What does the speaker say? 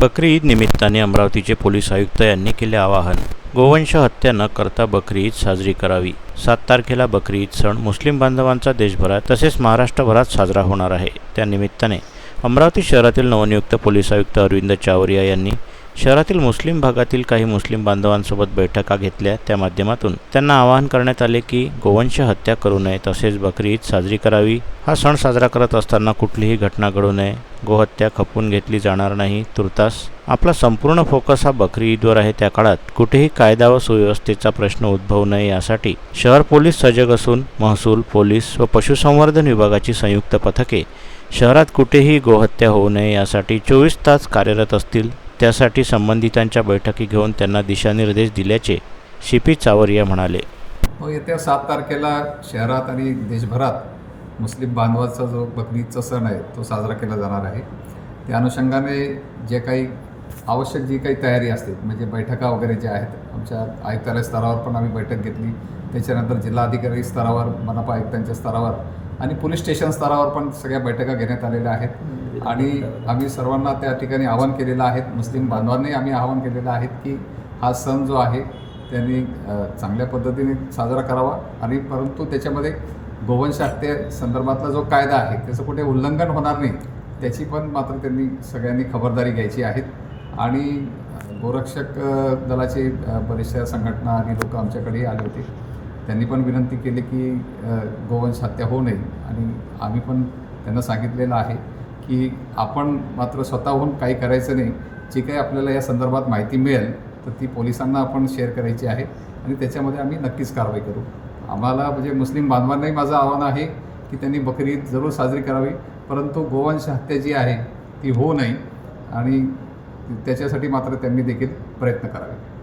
बकरी ईद निमित्ताने अमरावतीचे पोलीस आयुक्त यांनी केले आवाहन. गोवंश हत्या न करता बकरी ईद साजरी करावी. सात तारखेला बकरी ईद सण मुस्लिम बांधवांचा देशभरात तसेच महाराष्ट्रभरात साजरा होणार आहे. त्यानिमित्ताने अमरावती शहरातील नवनियुक्त पोलीस आयुक्त अरविंद चावरिया यांनी शहरातील मुस्लिम भागातील काही मुस्लिम बांधवांसोबत बैठका घेतल्या त्या माध्यमातून त्यांना आवाहन करण्यात आले की गोवंश हत्या करू नये तसेच बकरी ईद साजरी करावी. हा सण साजरा करत असताना कुठलीही घटना घडू नये. गोहत्या खपवून घेतली जाणार नाही. तुर्तास आपला संपूर्ण फोकस हा बकरी ईदवर आहे. त्या काळात कुठेही कायदा व सुव्यवस्थेचा प्रश्न उद्भवू नये यासाठी शहर पोलीस सजग असून महसूल पोलीस व पशुसंवर्धन विभागाची संयुक्त पथके शहरात कुठेही गोहत्या होऊ नये यासाठी चोवीस तास कार्यरत असतील. त्यासाठी संबंधितांच्या बैठकी घेऊन त्यांना दिशानिर्देश दिल्याचे शिपी चावरिया म्हणाले. येत्या सात तारखेला शहरात आणि देशभरात मुस्लिम बांधवाचा जो बकरीदचा सण आहे तो साजरा केला जाणार आहे. त्या अनुषंगाने जे काही आवश्यक जी काही तयारी असते म्हणजे बैठका वगैरे ज्या आहेत आमच्या आयुक्तालय स्तरावर पण आम्ही बैठक घेतली. त्याच्यानंतर जिल्हाधिकारी स्तरावर मनपा आयुक्तांच्या स्तरावर आणि पोलीस स्टेशन स्तरावर पण सगळ्या बैठका घेण्यात आलेल्या आहेत. आणि आम्ही सर्वांना त्या ठिकाणी आवाहन केलेलं आहे मुस्लिम बांधवांनाही आम्ही आवाहन केलेलं आहे की हा सण जो आहे त्यांनी चांगल्या पद्धतीने साजरा करावा. आणि परंतु त्याच्यामध्ये गोवंश हत्ये संदर्भातला जो कायदा आहे त्याचं कुठे उल्लंघन होणार नाही त्याची पण मात्र त्यांनी सगळ्यांनी खबरदारी घ्यायची आहे. आणि गोरक्षक दलाचे बरेचशा संघटना आणि लोक आमच्याकडे आले होते. त्यांनी पण विनंती केली की गोवंश हत्या होऊ नये. आणि आम्ही पण त्यांना सांगितलेलं आहे की आपण मात्र स्वतःहून काही करायचं नाही. जी काही आपल्याला या संदर्भात माहिती मिळेल तर ती पोलिसांना आपण शेअर करायची आहे. आणि त्याच्यामध्ये आम्ही नक्कीच कारवाई करू. आम्हाला म्हणजे मुस्लिम बांधवांनाही माझं आव्हान आहे की त्यांनी बकरी ईद जरूर साजरी करावी. परंतु गोवंश हत्या जी आहे ती होऊ नये. आणि त्याच्यासाठी मात्र त्यांनी देखील प्रयत्न करावे.